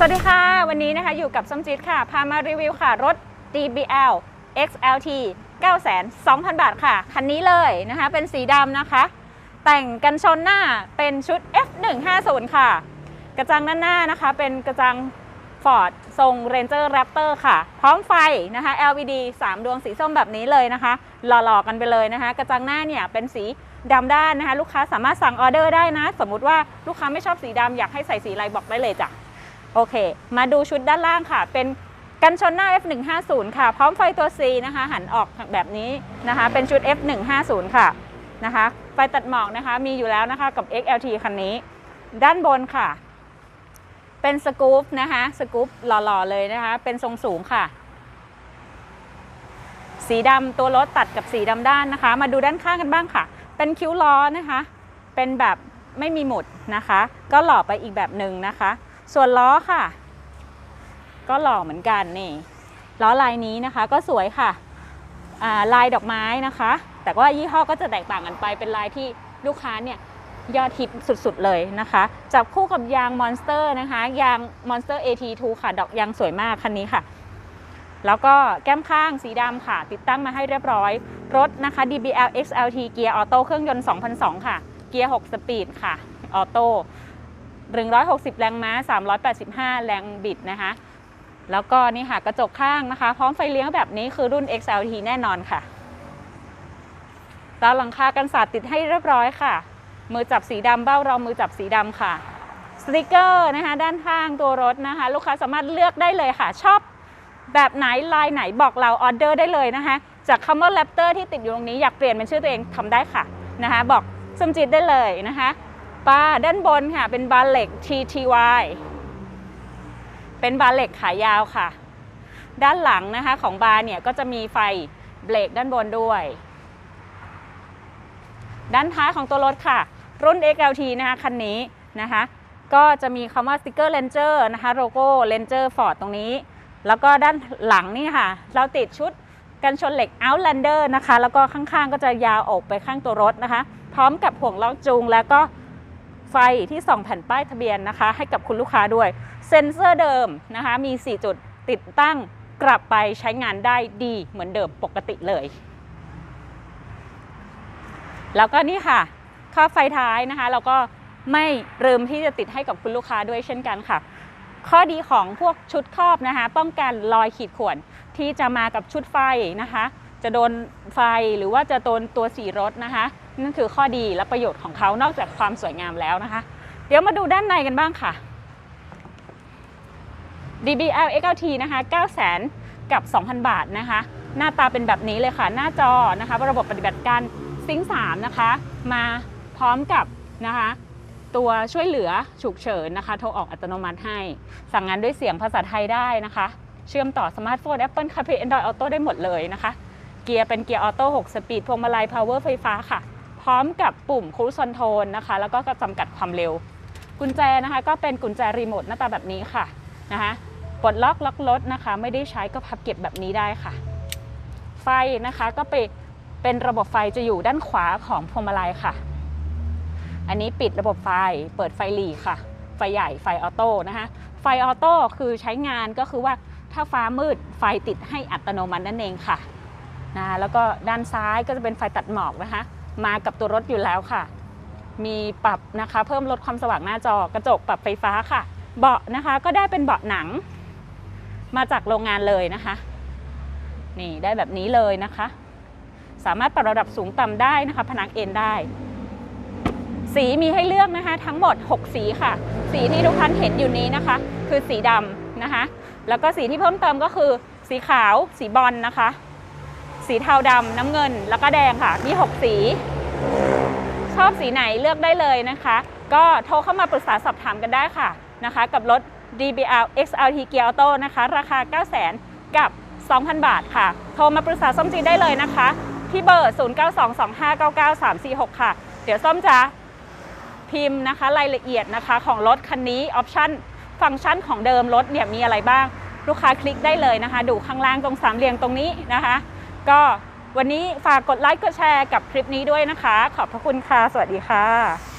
สวัสดีค่ะ วันนี้นะคะอยู่กับส้มจิตค่ะ พามารีวิวค่ะ รถ DBL XLT 9,200 บาทค่ะ คันนี้เลยนะคะ เป็นสีดำนะคะ แต่งกันชนหน้าเป็นชุด F150 ค่ะ กระจังด้านหน้านะคะ เป็นกระจัง Ford ทรง Ranger Raptor ค่ะ พร้อมไฟนะคะ LED 3 ดวงสีส้มแบบนี้เลยนะคะ หล่อๆกันไปเลยนะคะ กระจังหน้าเนี่ยเป็นสีดำด้านนะคะ ลูกค้าสามารถสั่งออเดอร์ได้นะ สมมุติว่าลูกค้าไม่ชอบสีดำอยากให้ใส่สีอะไรบอกได้เลยจ้ะ โอเค มาดูชุดด้านล่างค่ะ เป็นกันชนหน้า F150 ค่ะ พร้อมไฟตัว C นะคะ หันออกแบบนี้นะคะ เป็นชุด F150 ค่ะนะคะ ไฟตัดหมอกนะคะ มีอยู่แล้วนะคะกับ XLT คันนี้ ด้านบนค่ะ เป็นสกู๊ปนะคะ สกู๊ปหล่อๆเลยนะคะ เป็นทรงสูงค่ะ สีดำตัวรถตัดกับสีดำด้านนะคะ มาดูด้านข้างกันบ้างค่ะ เป็นคิ้วล้อนะคะ เป็นแบบไม่มีหมุดนะคะ ก็หล่อไปอีกแบบหนึ่งนะคะ ส่วนล้อค่ะ ก็หล่อเหมือนกันนี่ล้อลายนี้นะคะก็สวยค่ะาลายดอกไม้นะคะ แต่ว่ายี่ห้อก็จะแตกต่างกันไปเป็นลายที่ลูกค้าเนี่ยยอดฮิตสุดๆเลยนะคะ จับคู่กับยางมอนสเตอร์นะคะ ยาง Monster AT2 ค่ะ ดอกยางสวยมากคันนี้ค่ะ แล้วก็แก้มข้างสีดำค่ะ ติดตั้งมาให้เรียบร้อย รถนะคะ DBL XLT เกียร์ออโต้เครื่องยนต์ 2002 ค่ะ เกียร์ 6 สปีดค่ะ ออโต้ 160 แรงม้า 385 แรงบิดนะคะ แล้วก็นี่ค่ะกระจกข้างนะคะ พร้อมไฟเลี้ยงแบบนี้คือรุ่น XLT แน่นอนค่ะดาหลังคากันสาดติดให้เรียบร้อยค่ะ มือจับสีดำเบ้ารองมือจับสีดำค่ะสติกเกอร์นะคะ ด้านข้างตัวรถนะคะ ลูกค้าสามารถเลือกได้เลยค่ะ ชอบแบบไหนลายไหนบอกเราออเดอร์ได้เลยนะคะ จากคำว่า Raptor ที่ติดอยู่ตรงนี้อยากเปลี่ยนเป็นชื่อตัวเองทำได้ค่ะนะคะ บอกสมจิตได้เลยนะคะ ปาด้านบนค่ะ เป็นบานเหล็ก TTY เป็นบานเหล็กขายาวค่ะ ด้านหลังนะคะของบาร์เนี่ยก็จะมีไฟเบรกด้านบนด้วย ด้านท้ายของตัวรถค่ะ รุ่น XLT นะคะคันนี้นะคะ ก็จะมีคำว่าสติกเกอร์ Ranger นะคะโลโก้ Ranger Ford ตรงนี้ แล้วก็ด้านหลังนี่ค่ะ เราติดชุดกันชนเหล็ก Outlander นะคะ แล้วก็ข้างๆ ก็จะยาวออกไปข้างตัวรถนะคะ พร้อมกับห่วงล็อกจูงแล้วก็ ไฟที่ส่องแผ่นป้ายทะเบียนนะคะ ให้กับคุณลูกค้าด้วย เซ็นเซอร์เดิมนะคะมี 4 จุดติดตั้งกลับไปใช้งานได้ดีเหมือนเดิมปกติเลย แล้วก็นี่ค่ะค่าไฟท้ายนะคะ เราก็ไม่ลืมที่จะติดให้กับคุณลูกค้าด้วยเช่นกันค่ะ ข้อดีของพวกชุดครอบนะคะ ป้องกันรอยขีดข่วนที่จะมากับชุดไฟนะคะ จะโดนไฟหรือว่าจะโดนตัวสีรถนะคะ นั่นคือข้อดีและประโยชน์ของเขานอกจากความสวยงามแล้วนะคะ เดี๋ยวมาดูด้านในกันบ้างค่ะ DBL XLT นะคะ9 0 0 0 0กับ 2,000 บาทนะคะ หน้าตาเป็นแบบนี้เลยค่ะ หน้าจอนะคะ ระบบปฏิบัติการซิงค์3นะคะ มาพร้อมกับนะคะตัวช่วยเหลือฉุกเฉินนะคะ โทรออกอัตโนมัติให้ สั่งงานด้วยเสียงภาษาไทยได้นะคะ เชื่อมต่อสมาร์ทโฟน Apple CarPlay Android Auto ได้หมดเลยนะคะ เกียร์เป็นเกียร์ออโต้6สปีดพวงมาลัย power ไฟฟ้าค่ะ ร้อมกับปุ่มครูซอนโทนนะคะ แล้วก็จำกัดความเร็ว กุญแจนะคะก็เป็นกุญแจรีโมทหน้าตาแบบนี้ค่ะนะคะปลดล็อกล็อกรถนะคะ ไม่ได้ใช้ก็พับเก็บแบบนี้ได้ค่ะ ไฟนะคะก็ไปเป็นระบบไฟจะอยู่ด้านขวาของพวงมาลัยค่ะ อันนี้ปิดระบบไฟ เปิดไฟหลีค่ะ ไฟใหญ่ไฟออโต้นะคะ ไฟออโต้คือใช้งานก็คือว่าถ้าฟ้ามืดไฟติดให้อัตโนมัตินั่นเองค่ะนะแล้วก็ด้านซ้ายก็จะเป็นไฟตัดหมอกนะคะ มากับตัวรถอยู่แล้วค่ะ มีปรับนะคะเพิ่มลดความสว่างหน้าจอกระจกปรับไฟฟ้าค่ะ เบาะนะคะก็ได้เป็นเบาะหนัง มาจากโรงงานเลยนะคะ นี่ได้แบบนี้เลยนะคะ สามารถปรับระดับสูงต่ำได้นะคะ พนักเอนได้ สีมีให้เลือกนะคะ ทั้งหมด 6 สีค่ะ สีที่ทุกท่านเห็นอยู่นี้นะคะ คือสีดำนะคะ แล้วก็สีที่เพิ่มเติมก็คือสีขาว สีบอลนะคะ สีเทาดำน้ำเงิน แล้วก็แดงค่ะ มี 6 สี ชอบสีไหนเลือกได้เลยนะคะ ก็โทรเข้ามาปรึกษาสอบถามกันได้ค่ะนะคะ กับรถ DBL XLT Gear Auto นะคะ ราคา 900,000 กับ 2,000 บาทค่ะ โทรมาปรึกษาส้มจีได้เลยนะคะ ที่เบอร์ 0922599346 ค่ะ เดี๋ยวส้มจะพิมพ์นะคะรายละเอียดนะคะของรถคันนี้ออปชั่นฟังก์ชันของเดิมรถเนี่ยมีอะไรบ้าง ลูกค้าคลิกได้เลยนะคะ ดูข้างล่างตรงสามเหลี่ยมตรงนี้นะคะ ก็วันนี้ฝากกดไลค์กดแชร์กับคลิปนี้ด้วยนะคะ ขอบพระคุณค่ะ สวัสดีค่ะ